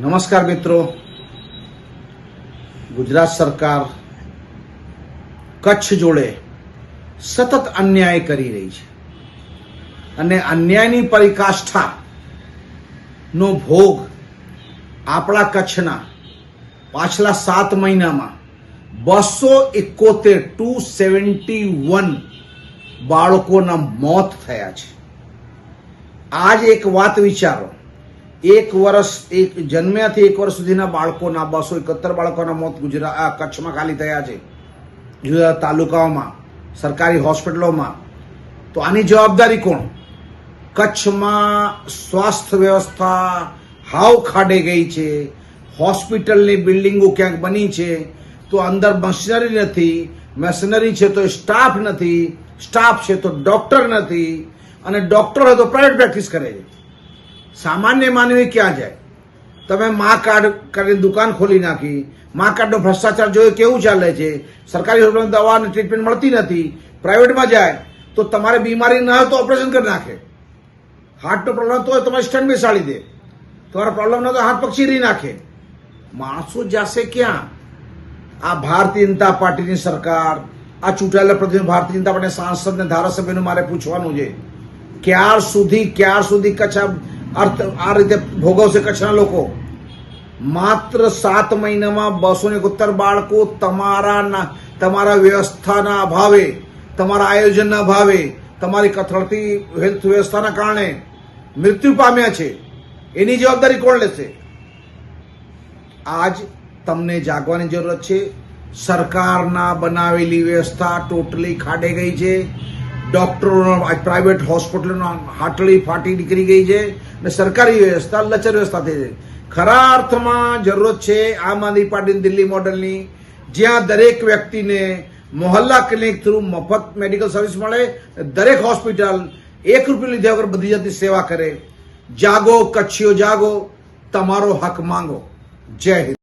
નમસ્કાર મિત્રો. ગુજરાત સરકાર કચ્છ જોડે સતત અન્યાય કરી રહી છે. અને અન્યાયની પરિકાષ્ઠા નો ભોગ આપણા કચ્છના પાછલા સાત મહિનામાં બસો એકોતેર ટુ સેવન્ટી વન બાળકોના મોત થયા છે. આજ એક વાત વિચારો. એક વર્ષ, એક જન્મ્યાથી એક વર્ષ સુધીના બાળકોના, બસો એકોતેર બાળકોના મોત ગુજરાત કચ્છમાં ખાલી થયા છે. જુદા તાલુકાઓમાં, સરકારી હોસ્પિટલોમાં. તો આની જવાબદારી કોણ? કચ્છમાં સ્વાસ્થ્ય વ્યવસ્થા હાવ ખાડે ગઈ છે. હોસ્પિટલની બિલ્ડિંગો ક્યાંક બની છે. તો અંદર મશીનરી નથી, મશીનરી છે તો સ્ટાફ નથી, સ્ટાફ છે તો ડોક્ટર નથી, અને ડોક્ટર હોય તો પ્રાઇવેટ પ્રેક્ટિસ કરે છે. સામાન્ય માનવી ક્યાં જાય? તમે મા કાર્ડ કરીને દુકાન ખોલી નાખી, મા કાર્ડનો ભ્રષ્ટાચાર જોયો, કેવું ચાલે છે? સરકારી હોસ્પિટલમાં દવા અને ટ્રીટમેન્ટ મળતી નથી, પ્રાઇવેટમાં જાય, તો તમારે બીમારી ના હોય તો ઓપરેશન કરી નાખે. હાર્ટનો પ્રોબ્લેમ તો તમારે સ્ટન્ટ બેસાડી દે. તમારા પ્રોબ્લેમ ના તો હાથ પગ ચીરી નાખે. માણસો જશે ક્યાં? આ ભારતીય જનતા પાર્ટીની સરકાર, આ ચૂંટાયેલા પ્રતિનિધિ ભારતીય જનતા પાર્ટી સાંસદ ને ધારાસભ્યનું મારે પૂછવાનું છે. ક્યાર સુધી ક્યાર સુધી કચ્છ અર્થ આ રીતે ભોગવશે કચ્છના લોકો. માત્ર સાત મહિનામાં બસો એકોતેર બાળકો તમારા તમારા વ્યવસ્થાના અભાવે, તમારા આયોજનના અભાવે, તમારી કથળતી હેલ્થ વ્યવસ્થાના કારણે મૃત્યુ પામ્યા છે. એની જવાબદારી કોણ લેશે? આજ તમને જાગવાની જરૂરત છે. સરકારના બનાવેલી વ્યવસ્થા ટોટલી ખાડે ગઈ છે. ડોક્ટરોનો પ્રાઇવેટ હોસ્પિટલોના હાટલી ફાટી નીકળી ગઈ છે અને સરકારી વ્યવસ્થા, લચર વ્યવસ્થા થઈ છે ખરા અર્થમાં જરૂરત છે આમ આદમી પાર્ટીની દિલ્હી મોડલની, જ્યાં દરેક વ્યક્તિને મોહલ્લા ક્લિનિક થ્રુ મફત મેડિકલ સર્વિસ મળે દરેક હોસ્પિટલ એક રૂપિયા લીધા વગર બધી જાતની સેવા કરે. જાગો, કચ્છીઓ જાગો, તમારો હક માંગો. જય હિન્દ.